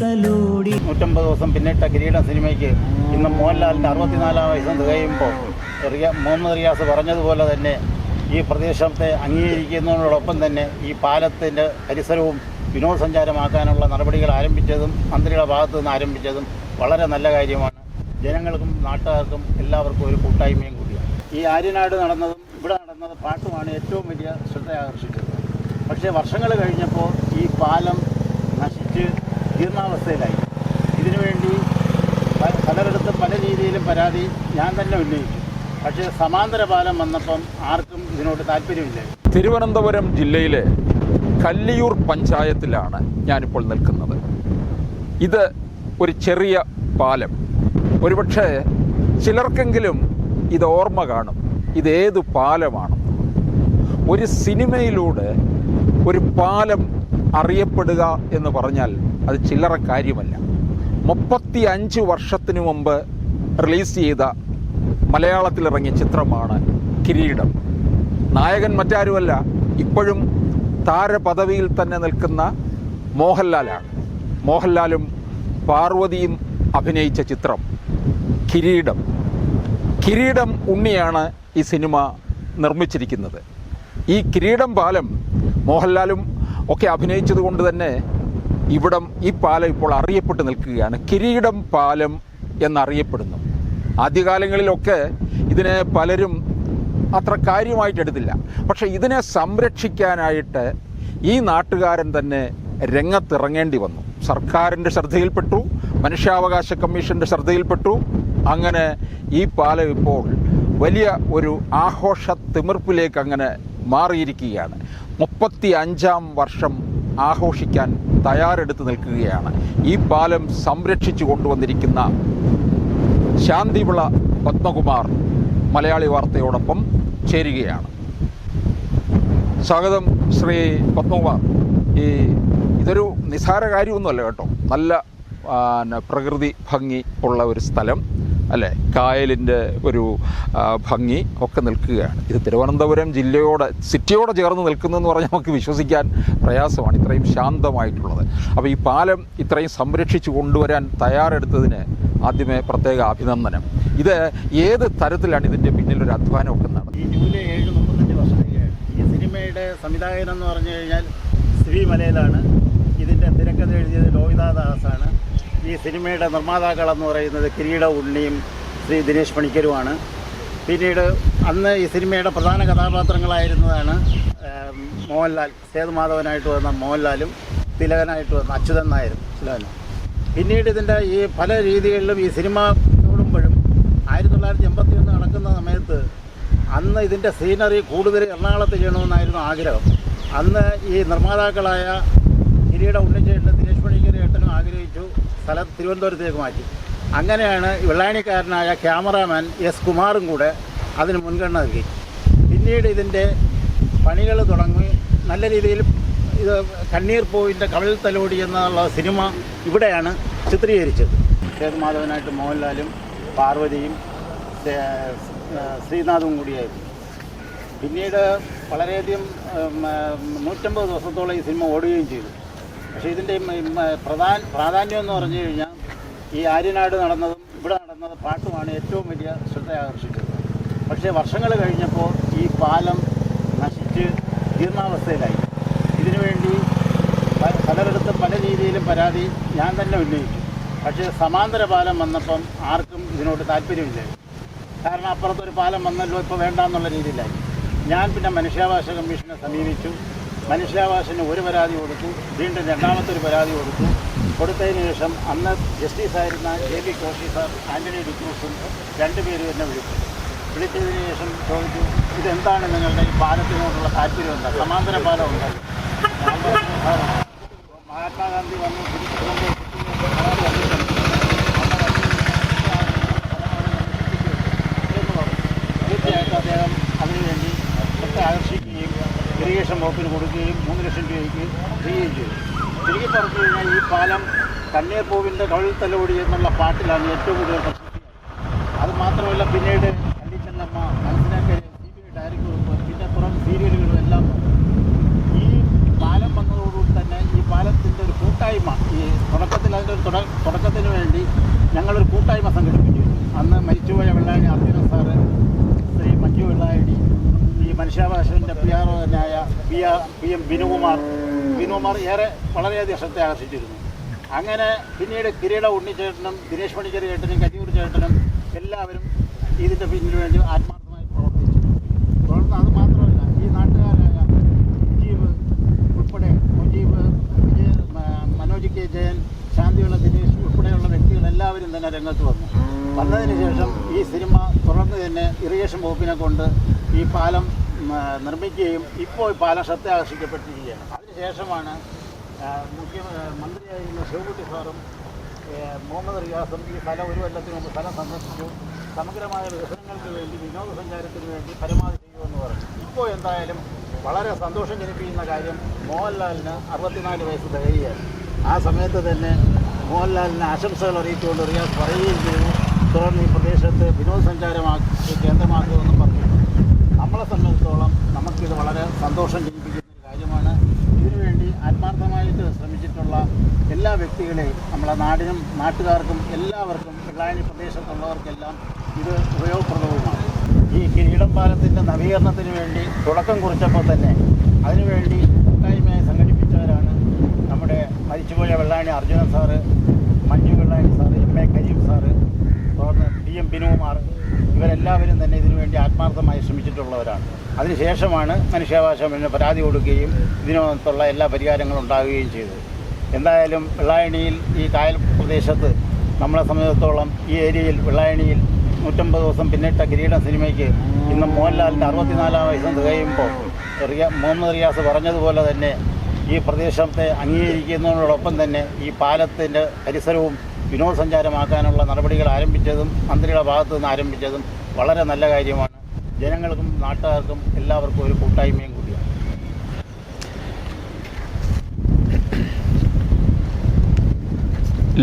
തലോടി. നൂറ്റമ്പത് ദിവസം പിന്നിട്ട കിരീടം സിനിമയ്ക്ക് ഇന്ന് മോഹൻലാലിന്റെ അറുപത്തിനാലാം വയസ്സ് തികയുമ്പോൾ റിയ മുഹമ്മദ് റിയാസ് പറഞ്ഞതുപോലെ തന്നെ ഈ പ്രദേശത്തെ അംഗീകരിക്കുന്നതിനോടൊപ്പം തന്നെ ഈ പാലത്തിന്റെ പരിസരവും വിനോദസഞ്ചാരമാക്കാനുള്ള നടപടികൾ ആരംഭിച്ചതും മന്ത്രിയുടെ ഭാഗത്തു നിന്ന് ആരംഭിച്ചതും വളരെ നല്ല കാര്യമാണ്. ജനങ്ങൾക്കും നാട്ടുകാർക്കും എല്ലാവർക്കും ഒരു കൂട്ടായ്മയും കൂടിയാണ്. ഈ ആര്യനാട് നടന്നതും ഇവിടെ നടന്നത് പാട്ടുമാണ് ഏറ്റവും വലിയ ശ്രദ്ധ ആകർഷിച്ചത് പക്ഷേ വർഷങ്ങൾ കഴിഞ്ഞപ്പോൾ ഈ പാലം നശിച്ച് ജീർണാവസ്ഥയിലായി. ഇതിനുവേണ്ടി പലയിടത്തും പല രീതിയിലും പരാതി ഞാൻ തന്നെ ഉന്നയിച്ചു. പക്ഷേ സമാന്തര പാലം വന്നപ്പം ആർക്കും ഇതിനോട് താല്പര്യമില്ല. തിരുവനന്തപുരം ജില്ലയിലെ കല്ലിയൂർ പഞ്ചായത്തിലാണ് ഞാനിപ്പോൾ നിൽക്കുന്നത്. ഇത് ഒരു ചെറിയ പാലം. ഒരുപക്ഷെ ചിലർക്കെങ്കിലും ഇത് ഓർമ്മ കാണും. ഇതേത് പാലമാണ്? ഒരു സിനിമയിലൂടെ ഒരു പാലം അറിയപ്പെടുക എന്ന് പറഞ്ഞാൽ അത് ചില്ലറ കാര്യമല്ല. മുപ്പത്തി അഞ്ച് വർഷത്തിനു മുമ്പ് റിലീസ് ചെയ്ത മലയാളത്തിലിറങ്ങിയ ചിത്രമാണ് കിരീടം. നായകൻ മറ്റാരുമല്ല ഇപ്പോഴും താരപദവിയിൽ തന്നെ നിൽക്കുന്ന മോഹൻലാലാണ്. മോഹൻലാലും പാർവതിയും അഭിനയിച്ച ചിത്രം കിരീടം. കിരീടം ഉണ്ണിയാണ് ഈ സിനിമ നിർമ്മിച്ചിരിക്കുന്നത്. ഈ കിരീടം പാലം മോഹൻലാലും ഒക്കെ അഭിനയിച്ചത് കൊണ്ട് തന്നെ ഇവിടം ഈ പാലം ഇപ്പോൾ അറിയപ്പെട്ട് നിൽക്കുകയാണ്. കിരീടം പാലം എന്നറിയപ്പെടുന്നു. ആദ്യകാലങ്ങളിലൊക്കെ ഇതിനെ പലരും അത്ര കാര്യമായിട്ട് എടുത്തില്ല. പക്ഷെ ഇതിനെ സംരക്ഷിക്കാനായിട്ട് ഈ നാട്ടുകാരൻ തന്നെ രംഗത്തിറങ്ങേണ്ടി വന്നു. സർക്കാരിന്റെ ശ്രദ്ധയിൽപ്പെട്ടു മനുഷ്യാവകാശ കമ്മീഷന്റെ ശ്രദ്ധയിൽപ്പെട്ടു. അങ്ങനെ ഈ പാലം ഇപ്പോൾ വലിയ ഒരു ആഘോഷ തിമിർപ്പിലേക്ക് അങ്ങനെ മാറിയിരിക്കുകയാണ്. മുപ്പത്തി അഞ്ചാം വർഷം ആഘോഷിക്കാൻ തയ്യാറെടുത്ത് നിൽക്കുകയാണ്. ഈ പാലം സംരക്ഷിച്ചു കൊണ്ടുവന്നിരിക്കുന്ന ശാന്തിവിള പത്മകുമാർ മലയാളി വാർത്തയോടൊപ്പം ചേരുകയാണ്. സ്വാഗതം ശ്രീ പത്മകുമാർ. ഈ ഇതൊരു നിസാര കാര്യമൊന്നുമല്ല കേട്ടോ. നല്ല പ്രകൃതി ഭംഗി ഉള്ള ഒരു സ്ഥലം. അല്ലേ? കായലിന്റെ ഒരു ഭംഗി ഒക്കെ നിൽക്കുകയാണ്. ഇത് തിരുവനന്തപുരം ജില്ലയോട് സിറ്റിയോട് ചേർന്ന് നിൽക്കുന്നതെന്ന് പറഞ്ഞാൽ നമുക്ക് വിശ്വസിക്കാൻ പ്രയാസമാണ്. ഇത്രയും ശാന്തമായിട്ടുള്ളത്. അപ്പോൾ ഈ പാലം ഇത്രയും സംരക്ഷിച്ചു കൊണ്ടുവരാൻ തയ്യാറെടുത്തതിന് ആദ്യമേ പ്രത്യേക അഭിനന്ദനം. ഇത് ഏത് തരത്തിലാണ് ഇതിന്റെ പിന്നിലൊരു അധ്വാനമൊക്കെ നടന്നത്? ഈ ജൂലൈ ഏഴ് മുപ്പത്തഞ്ച് വർഷത്തേക്കാണ് ഈ സിനിമയുടെ സംവിധായകൻ എന്ന് പറഞ്ഞു കഴിഞ്ഞാൽ ശ്രീമലയിലാണ്. ഇതിന്റെ തിരക്കഥ എഴുതിയത് ലോഹിതാദാസാണ്. ഈ സിനിമയുടെ നിർമ്മാതാക്കളെന്ന് പറയുന്നത് കിരീട ഉണ്ണിയും ശ്രീ ദിനേശ് പണിക്കരുമാണ്. പിന്നീട് അന്ന് ഈ സിനിമയുടെ പ്രധാന കഥാപാത്രങ്ങളായിരുന്നതാണ് മോഹൻലാൽ സേതുമാധവനായിട്ട് വന്ന മോഹൻലാലും തിലകനായിട്ട് വന്ന അച്യുതൻ നായരും തിലകനും പിന്നീട് ഇതിന്റെ ഈ പല രീതികളിലും ഈ സിനിമ ഓടുമ്പോഴും ആയിരത്തി തൊള്ളായിരത്തി എൺപത്തി ഒന്ന് നടക്കുന്ന സമയത്ത് അന്ന് ഇതിന്റെ സീനറി കൂടുതൽ എറണാകുളത്ത് ചെയ്യണമെന്നായിരുന്നു ആഗ്രഹം. അന്ന് ഈ നിർമ്മാതാക്കളായ കിരീട ഉണ്ണിച്ചേട്ടനും ദിനേശ് പണിക്കരേട്ടനും ആഗ്രഹിച്ചു. സ്ഥലം തിരുവനന്തപുരത്തേക്ക് മാറ്റി. അങ്ങനെയാണ് വെള്ളാണിക്കാരനായ ക്യാമറാമാൻ എസ് കുമാറും കൂടെ അതിന് മുൻഗണന നൽകി. പിന്നീട് ഇതിന്റെ പണികൾ തുടങ്ങി. നല്ല രീതിയിൽ ഇത് കണ്ണീർ പൂവിന്റെ കവിൾ തലോടി എന്നുള്ള സിനിമ ഇവിടെയാണ് ചിത്രീകരിച്ചത്. സേതുമാധവനായിട്ട് മോഹൻലാലും പാർവതിയും ശ്രീനാഥും കൂടിയായിരുന്നു. പിന്നീട് വളരെയധികം നൂറ്റമ്പത് ദിവസത്തോളം ഈ സിനിമ ഓടുകയും ചെയ്തു. പക്ഷേ ഇതിന്റെ പ്രധാന പ്രാധാന്യം എന്ന് പറഞ്ഞു കഴിഞ്ഞാൽ ഈ ആര്യനാട് നടന്നതും ഇവിടെ നടന്നത് പാട്ടുമാണ് ഏറ്റവും വലിയ ശ്രദ്ധ ആകർഷിച്ചത് പക്ഷേ വർഷങ്ങൾ കഴിഞ്ഞപ്പോൾ ഈ പാലം നശിച്ച് ജീർണാവസ്ഥയിലായി. ഇതിനുവേണ്ടി പലയിടത്തും പല രീതിയിലും പരാതി ഞാൻ തന്നെ ഉന്നയിച്ചു. പക്ഷേ സമാന്തര പാലം വന്നപ്പം ആർക്കും ഇതിനോട് താല്പര്യമില്ല. കാരണം അപ്പുറത്തൊരു പാലം വന്നല്ലോ ഇപ്പോൾ വേണ്ടാന്നുള്ള രീതിയിലായി. ഞാൻ പിന്നെ മനുഷ്യാവകാശ കമ്മീഷനെ സമീപിച്ചു. മനുഷ്യാവകാശന് ഒരു പരാതി കൊടുത്തു വീണ്ടും രണ്ടാമത്തെ ഒരു പരാതി കൊടുത്തു. കൊടുത്തതിന് ശേഷം അന്ന് ജസ്റ്റിസായിരുന്ന J B Koshy sir Antony ഡിക്രൂസും രണ്ടുപേരും എന്നെ വിളിച്ചു. വിളിച്ചതിന് ശേഷം ചോദിച്ചു ഇതെന്താണ് നിങ്ങളുടെ ഈ പാലത്തിനോടുള്ള താല്പര്യം? എന്താ സമാന്തര പാലം ഉണ്ട്? ഞാൻ പറഞ്ഞു, "സാർ, മഹാത്മാഗാന്ധി വന്ന് തിരിച്ചുകൊണ്ട് ലക്ഷം വകുപ്പിന് കൊടുക്കുകയും മൂന്ന് ലക്ഷം രൂപയ്ക്ക് ചെയ്യുകയും ചെയ്തു. തിരികെ പറഞ്ഞു കഴിഞ്ഞാൽ ഈ പാലം തണ്ണീർ പൂവിന്റെ തലോടി എന്നുള്ള പാട്ടിലാണ് ഏറ്റവും കൂടുതൽ പ്രശസ്തി അത് മാത്രമല്ല പിന്നീട് കണ്ടിച്ചെന്നമ്മ മനസ്സിലാക്കിയ സി ബി ഐ ഡയറി പിന്നെ പുറം സീരിയലുകളും എല്ലാം ഈ പാലം വന്നതോടുകൂടി തന്നെ ഈ പാലത്തിന്റെ ഒരു കൂട്ടായ്മ ഈ തുടക്കത്തിൽ അതിന്റെ ഒരു തുടക്കത്തിന് വേണ്ടി ഞങ്ങളൊരു കൂട്ടായ്മ സംഘടിപ്പിച്ചു അന്ന് മരിച്ചുപോയ Vellani Arjuna sir മനുഷ്യാവകാശത്തിന്റെ P P M Binukumar Binukumar ഏറെ വളരെയധികം ശ്രദ്ധ ആകർഷിച്ചിരുന്നു അങ്ങനെ പിന്നീട് കിരീട ഉണ്ണിച്ചേട്ടനും ദിനേശ് പണിക്കർ ചേട്ടനും കറ്റിയൂർ ചേട്ടനും എല്ലാവരും ഇതിന്റെ പിന്നിൽ വേണ്ടി ആത്മാർത്ഥമായി പ്രവർത്തിച്ചു. തുടർന്ന് അത് മാത്രമല്ല ഈ നാട്ടുകാരായ മുജീബ് ഉൾപ്പെടെ മുജീബ് വിജയ മനോജ് കെ ജയൻ ശാന്തിയുള്ള ദിനേശ് ഉൾപ്പെടെയുള്ള വ്യക്തികൾ എല്ലാവരും തന്നെ രംഗത്ത് വന്നു. വന്നതിന് ശേഷം ഈ സിനിമ തുടർന്ന് തന്നെ ഇറിഗേഷൻ വകുപ്പിനെ കൊണ്ട് ഈ പാലം നിർമ്മിക്കുകയും ഇപ്പോൾ പാലം ശ്രദ്ധ ആകർഷിക്കപ്പെട്ടിരിക്കുകയാണ് അതിനുശേഷമാണ് മുഖ്യ മന്ത്രിയായിരുന്ന ശിവകുട്ടി സാറും മുഹമ്മദ് റിയാസും ഈ സ്ഥലം ഒരു കൊല്ലത്തിന് മുമ്പ് സ്ഥലം സന്ദർശിച്ചു. സമഗ്രമായ വികസനങ്ങൾക്ക് വേണ്ടി വിനോദസഞ്ചാരത്തിന് വേണ്ടി പരമാവധി ചെയ്യുമെന്ന് പറഞ്ഞു. ഇപ്പോൾ എന്തായാലും വളരെ സന്തോഷം ജനിപ്പിക്കുന്ന കാര്യം മോഹൻലാലിന് അറുപത്തിനാല് വയസ്സ് തികയുകയാണ്. ആ സമയത്ത് തന്നെ മോഹൻലാലിന് ആശംസകൾ അറിയിച്ചുകൊണ്ട് റിയാസ് പറയുകയും ചെയ്തു. തുടർന്ന് ഈ പ്രദേശത്ത് വിനോദസഞ്ചാരമാക്കി കേന്ദ്രമാക്കുമെന്നും പറഞ്ഞു നമ്മളെ സംബന്ധിച്ചിടത്തോളം നമുക്കിത് വളരെ സന്തോഷം ജനിപ്പിക്കുന്ന ഒരു കാര്യമാണ്. ഇതിനുവേണ്ടി ആത്മാർത്ഥമായിട്ട് ശ്രമിച്ചിട്ടുള്ള എല്ലാ വ്യക്തികളെയും നമ്മളെ നാടിനും നാട്ടുകാർക്കും എല്ലാവർക്കും വെള്ളായണി പ്രദേശത്തുള്ളവർക്കെല്ലാം ഇത് ഉപയോഗപ്രദവുമാണ്. ഈ കിരീടം പാലത്തിന്റെ നവീകരണത്തിന് വേണ്ടി തുടക്കം കുറിച്ചപ്പോൾ തന്നെ അതിനുവേണ്ടി കൂട്ടായ്മയായി സംഘടിപ്പിച്ചവരാണ് നമ്മുടെ മരിച്ചുപോയ Vellani Arjunan sir Manju Vellayani sir M A Kareem sir T M Binukumar ഇവരെല്ലാവരും തന്നെ ഇതിനുവേണ്ടി ആത്മാർത്ഥമായി ശ്രമിച്ചിട്ടുള്ളവരാണ്. അതിനുശേഷമാണ് മനുഷ്യാവകാശ കമ്മീഷന് പരാതി കൊടുക്കുകയും ഇതിനകത്തുള്ള എല്ലാ പരിഹാരങ്ങളും ഉണ്ടാകുകയും ചെയ്തത്. എന്തായാലും വെള്ളായണിയിൽ ഈ കായൽ പ്രദേശത്ത് നമ്മളെ സംബന്ധിച്ചിടത്തോളം ഈ ഏരിയയിൽ വെള്ളായണിയിൽ നൂറ്റമ്പത് ദിവസം പിന്നിട്ട കിരീടം സിനിമയ്ക്ക് ഇന്ന് മോഹൻലാലിന്റെ അറുപത്തിനാലാം വയസ്സ് തികയുമ്പോൾ റിയ മുഹമ്മദ് റിയാസ് പറഞ്ഞതുപോലെ തന്നെ ഈ പ്രദേശത്തെ അംഗീകരിക്കുന്നതിനോടൊപ്പം തന്നെ ഈ പാലത്തിന്റെ പരിസരവും വിനോദസഞ്ചാരമാക്കാനുള്ള നടപടികൾ ആരംഭിച്ചതും മന്ത്രിയുടെ ഭാഗത്തു നിന്ന് ആരംഭിച്ചതും വളരെ നല്ല കാര്യമാണ്. ജനങ്ങൾക്കും നാട്ടുകാർക്കും എല്ലാവർക്കും ഒരു കൂട്ടായ്മയും കൂടിയാണ്.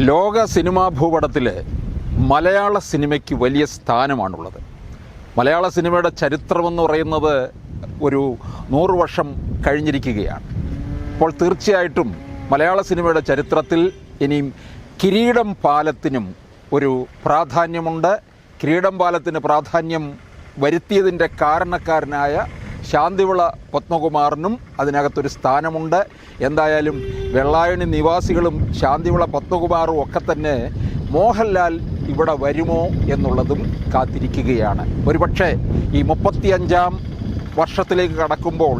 ലോക സിനിമാ ഭൂപടത്തിൽ മലയാള സിനിമയ്ക്ക് വലിയ സ്ഥാനമാണുള്ളത്. മലയാള സിനിമയുടെ ചരിത്രമെന്ന് പറയുന്നത് ഒരു നൂറ് വർഷം കഴിഞ്ഞിരിക്കുകയാണ്. അപ്പോൾ തീർച്ചയായിട്ടും മലയാള സിനിമയുടെ ചരിത്രത്തിൽ ഇനിയും കിരീടം പാലത്തിനും ഒരു പ്രാധാന്യമുണ്ട്. കിരീടം പാലത്തിന് പ്രാധാന്യം വരുത്തിയതിന്റെ കാരണക്കാരനായ ശാന്തിവിള പത്മകുമാറിനും അതിനകത്തൊരു സ്ഥാനമുണ്ട്. എന്തായാലും വെള്ളായണി നിവാസികളും ശാന്തിവിള പത്മകുമാറും ഒക്കെ തന്നെ മോഹൻലാൽ ഇവിടെ വരുമോ എന്നുള്ളതും കാത്തിരിക്കുകയാണ്. ഒരുപക്ഷെ ഈ മുപ്പത്തിയഞ്ചാം വർഷത്തിലേക്ക് കടക്കുമ്പോൾ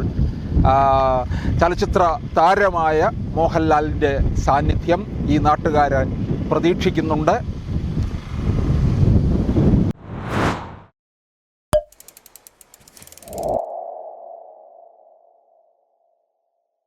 ചലച്ചിത്ര താരമായ മോഹൻലാലിന്റെ സാന്നിധ്യം ഈ നാട്ടുകാരൻ പ്രതീക്ഷിക്കുന്നുണ്ട്.